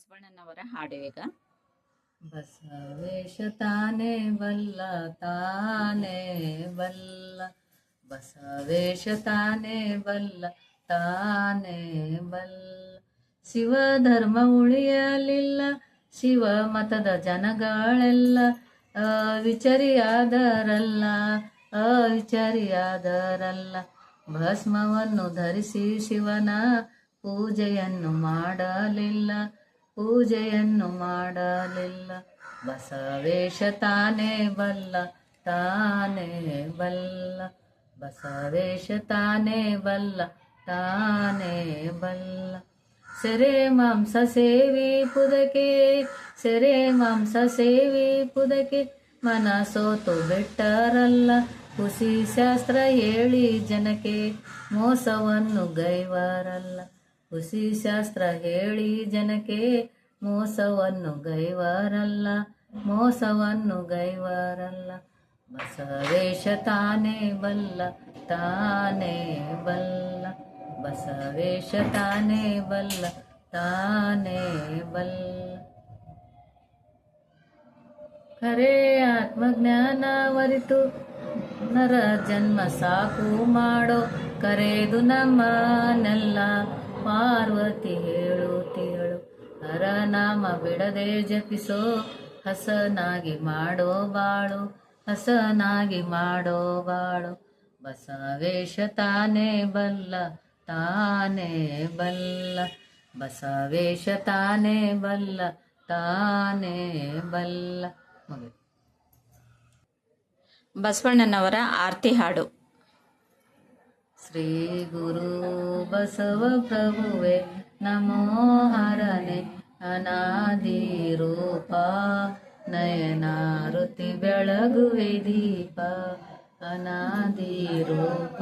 ಬಸವಣ್ಣನವರ ಹಾಡು ಈಗ. ಬಸವೇಶ ತಾನೇ ಬಲ್ಲ ತಾನೇ ಬಲ್ಲ. ಬಸವೇಶ ತಾನೇ ಬಲ್ಲ ತಾನೇ ಬಲ್ಲ. ಶಿವ ಧರ್ಮ ಉಳಿಯಲಿಲ್ಲ, ಶಿವ ಮತದ ಜನಗಳೆಲ್ಲ ಅವಿಚರಿಯಾದರಲ್ಲ ಅವಿಚರಿಯಾದರಲ್ಲ. ಭಸ್ಮವನ್ನು ಧರಿಸಿ ಶಿವನ ಪೂಜೆಯನ್ನು ಮಾಡಲಿಲ್ಲ ಪೂಜೆಯನ್ನು ಮಾಡಲಿಲ್ಲ. ಬಸವೇಶ ತಾನೇ ಬಲ್ಲ ತಾನೇ ಬಲ್ಲ. ಬಸವೇಶ ತಾನೇ ಬಲ್ಲ ತಾನೇ ಬಲ್ಲ. ಸೆರೆ ಮಾಂಸ ಸೇವಿ ಪುದಕೆ, ಸೆರೆ ಮಾಂಸ ಸೇವಿ ಪುದಕೆ. ಮನ ಸೋತು ಬಿಟ್ಟರಲ್ಲ ಹುಸಿ ಶಾಸ್ತ್ರ ಹೇಳಿ ಜನಕ್ಕೆ. ಮೋಸವನ್ನು ಗೈವಾರಲ್ಲ. ಹುಸಿ ಶಾಸ್ತ್ರ ಹೇಳಿ ಜನಕ್ಕೆ, ಮೋಸವನ್ನು ಗೈವಾರಲ್ಲ ಮೋಸವನ್ನು ಗೈವಾರಲ್ಲ. ಬಸವೇಶ ತಾನೇ ಬಲ್ಲ ತಾನೇ ಬಲ್ಲ. ಬಸವೇಶ ತಾನೇ ಬಲ್ಲ ತಾನೇ ಬಲ್ಲ. ಕರೇ ಆತ್ಮಜ್ಞಾನ ವರಿತು, ನರ ಜನ್ಮ ಸಾಕು ಮಾಡೋ, ಕರೆದು ನಮ್ಮನೆಲ್ಲ ಪಾರ್ವತಿ ಹೇಳುತ್ತೇಳು ಹರ ನಾಮ ಬಿಡದೆ ಜಪಿಸೋ, ಹಸನಾಗಿ ಮಾಡೋ ಬಾಳು, ಹಸನಾಗಿ ಮಾಡೋ ಬಾಳು. ಬಸವೇಶ ತಾನೇ ಬಲ್ಲ ತಾನೇ ಬಲ್ಲ. ಬಸವೇಶ ತಾನೇ ಬಲ್ಲ ತಾನೇ ಬಲ್ಲ. ಬಸವಣ್ಣನವರ ಆರತಿ ಹಾಡು. ಶ್ರೀ ಗುರು ಬಸವ ಪ್ರಭುವೆ ನಮೋ ಹರನೆ ಅನಾದಿ ರೂಪ ನಯನಾರುತಿ ಬೆಳಗುವೆ ದೀಪ ಅನಾದಿ ರೂಪ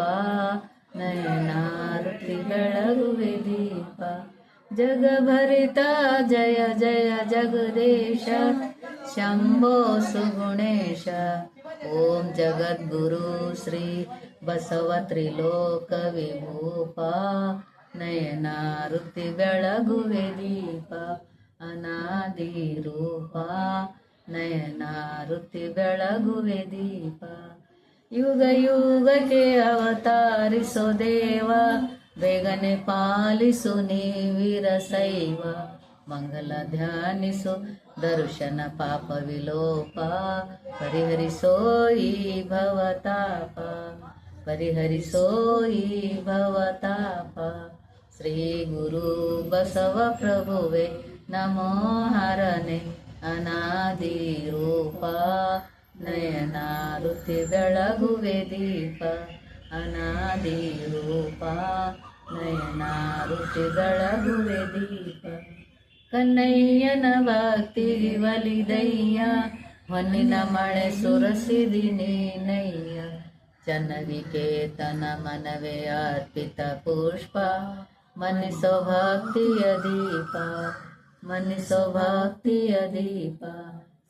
ನಯನಾರುತಿ ಬೆಳಗುವೆ ದೀಪ ಜಗಭರಿತ ಜಯ ಜಯ ಜಗದೇಶ ಶಂಭೋ ಸುಗುಣೇಶ ಓಂ ಜಗದ್ಗುರು ಶ್ರೀ ಬಸವ ತ್ರಿಲೋಕ ವಿಭೂಪ ನಯನ ವೃತ್ತಿ ಬೆಳಗುವೆ ದೀಪ, ಅನಾದಿ ರೂಪ, ನಯನ ವೃತ್ತಿ ಬೆಳಗುವೆ ದೀಪ. ಯುಗ ಯುಗಕ್ಕೆ ಅವತಾರಿಸೋ ದೇವ, ಬೇಗನೆ ಪಾಲಿಸು ನೀವಿರ ಶೈವ ಮಂಗಲ ಧ್ಯಾನಿಸು ದರ್ಶನ ಪಾಪ ವಿಲೋಪ, ಪರಿಹರಿಸೋ ಈ ಭವತಾಪ. ಪರಿಹರಿಸೋ ಈ ಭವತಾಪ. ಶ್ರೀ ಗುರು ಬಸವ ಪ್ರಭುವೆ ನಮೋ ಹರನೆ ಅನಾದಿ ರೂಪ. ನಯನಾರುತಿ ಬೆಳಗುವೆ ದೀಪ. ಅನಾದಿ ರೂಪ. ನಯನಾರುತಿ ಬೆಳಗುವೆ ದೀಪ. ಕನ್ನಯ್ಯನ ಭಕ್ತಿ ವಲಿದಯ್ಯ ಹೊನ್ನಿನ ಮಳೆ ಸುರಸಿದಿ ನೀನಯ್ಯ. ಚನ್ನವಿಕೇತನ ಮನವೇ ಅರ್ಪಿತ ಪುಷ್ಪ ಮನಿಸೋ ಭಕ್ತಿಯ ದೀಪ ಮನಿಸೋ ಭಕ್ತಿಯ ದೀಪ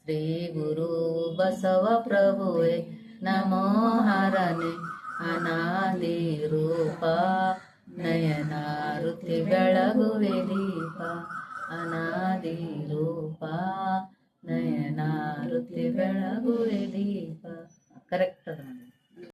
ಶ್ರೀ ಗುರು ಬಸವ ಪ್ರಭುವೆ ನಮೋ ಹರನೆ ಅನಾದಿ ರೂಪ ನಯನಾರುತಿ ಬೆಳಗುವೆ ದೀಪ ಅನಾದಿ ರೂಪ ನಯನಾರುತಿ ಬೆಳಗುವೆ ದೀಪ ಕರೆಕ್ಟ್